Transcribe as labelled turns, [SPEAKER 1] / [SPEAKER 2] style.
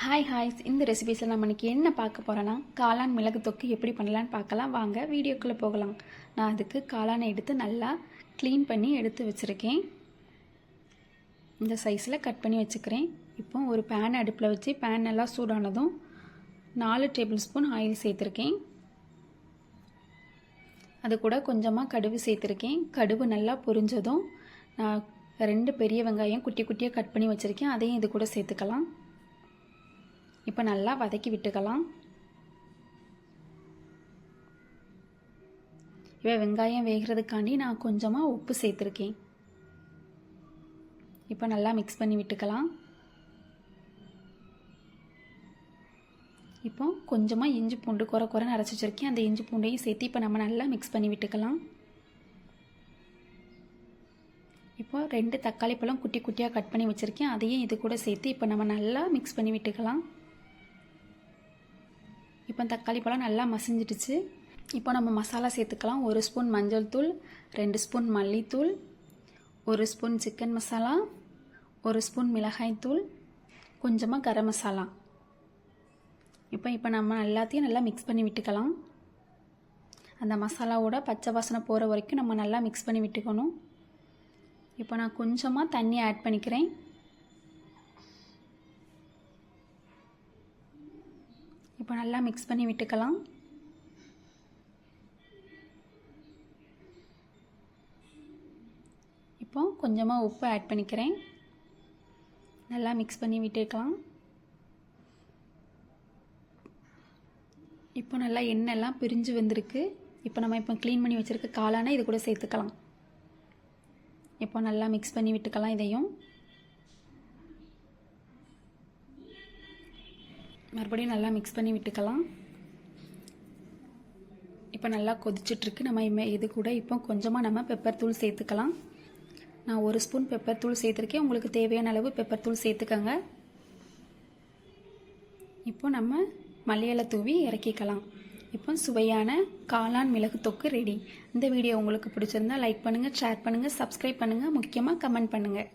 [SPEAKER 1] Hi ஹாய்ஸ் இந்த ரெசிபீஸில் நம்ம இன்னைக்கு என்ன பார்க்க போகிறோன்னா காளான் மிளகு தொக்கு எப்படி பண்ணலான்னு பார்க்கலாம். வாங்க வீடியோக்குள்ளே போகலாம். நான் அதுக்கு காளானை எடுத்து நல்லா க்ளீன் பண்ணி எடுத்து வச்சுருக்கேன். இந்த சைஸில் கட் பண்ணி வச்சுக்கிறேன். இப்போ ஒரு பேன் அடுப்பில் வச்சு பேன் நல்லா சூடானதும் நாலு டேபிள் ஸ்பூன் ஆயில் சேர்த்துருக்கேன். அது கூட கொஞ்சமாக கடுகு சேர்த்துருக்கேன். கடுகு நல்லா பொரிஞ்சதும் நான் ரெண்டு பெரிய வெங்காயம் குட்டி குட்டியாக கட் பண்ணி வச்சுருக்கேன். அதையும் இது கூட சேர்த்துக்கலாம். இப்போ நல்லா வதக்கி விட்டுக்கலாம். இப்போ வெங்காயம் வேகிறதுக்காண்டி நான் கொஞ்சமாக உப்பு சேர்த்துருக்கேன். இப்போ நல்லா மிக்ஸ் பண்ணி விட்டுக்கலாம். இப்போ கொஞ்சமாக இஞ்சி பூண்டு குறை குறைன்னு அரைச்சி வச்சுருக்கேன். அந்த இஞ்சி பூண்டையும் சேர்த்து இப்போ நம்ம நல்லா மிக்ஸ் பண்ணி விட்டுக்கலாம். இப்போ ரெண்டு தக்காளி பழம் குட்டி குட்டியாக கட் பண்ணி வச்சுருக்கேன். அதையும் இது கூட சேர்த்து இப்போ நம்ம நல்லா மிக்ஸ் பண்ணி விட்டுக்கலாம். இப்போ தக்காளி பழம் நல்லா மசிஞ்சிடுச்சு. இப்போ நம்ம மசாலா சேர்த்துக்கலாம். ஒரு ஸ்பூன் மஞ்சள் தூள் ரெண்டு ஸ்பூன் மல்லித்தூள் ஒரு ஸ்பூன் சிக்கன் மசாலா ஒரு ஸ்பூன் மிளகாய் தூள் கொஞ்சமாக கரம் மசாலா. இப்போ இப்போ நம்ம எல்லாத்தையும் நல்லா மிக்ஸ் பண்ணி விட்டுக்கலாம். அந்த மசாலாவோட பச்சை வாசனை போகிற வரைக்கும் நம்ம நல்லா மிக்ஸ் பண்ணி விட்டுக்கணும். இப்போ நான் கொஞ்சமாக தண்ணி ஆட் பண்ணிக்கிறேன். இப்போ நல்லா மிக்ஸ் பண்ணி விட்டுக்கலாம். இப்போ கொஞ்சமாக உப்பு ஆட் பண்ணிக்கிறேன். நல்லா மிக்ஸ் பண்ணி விட்டுக்கலாம். இப்போ நல்லா எண்ணெய்லாம் பிரிஞ்சு வந்திருக்கு. இப்போ நம்ம இப்போ க்ளீன் பண்ணி வச்சுருக்க காளானை இது கூட சேர்த்துக்கலாம். இப்போ நல்லா மிக்ஸ் பண்ணி விட்டுக்கலாம் இதையும். மறுபடியும் நல்லா மிக்ஸ் பண்ணி விட்டுக்கலாம். இப்போ நல்லா கொதிச்சிட்ருக்கு. நம்ம இமே இது கூட இப்போ கொஞ்சமாக நம்ம பெப்பர் தூள் சேர்த்துக்கலாம். நான் ஒரு ஸ்பூன் பெப்பர் தூள் சேர்த்துருக்கேன். உங்களுக்கு தேவையான அளவு பெப்பர் தூள் சேர்த்துக்கோங்க. இப்போ நம்ம மல்லியலை தூவி இறக்கிக்கலாம். இப்போ சுவையான காளான் மிளகு தொக்கு ரெடி இந்த வீடியோ உங்களுக்கு பிடிச்சிருந்தா லைக் பண்ணுங்கள் ஷேர் பண்ணுங்கள் சப்ஸ்கிரைப் பண்ணுங்கள் முக்கியமாக கமெண்ட் பண்ணுங்கள்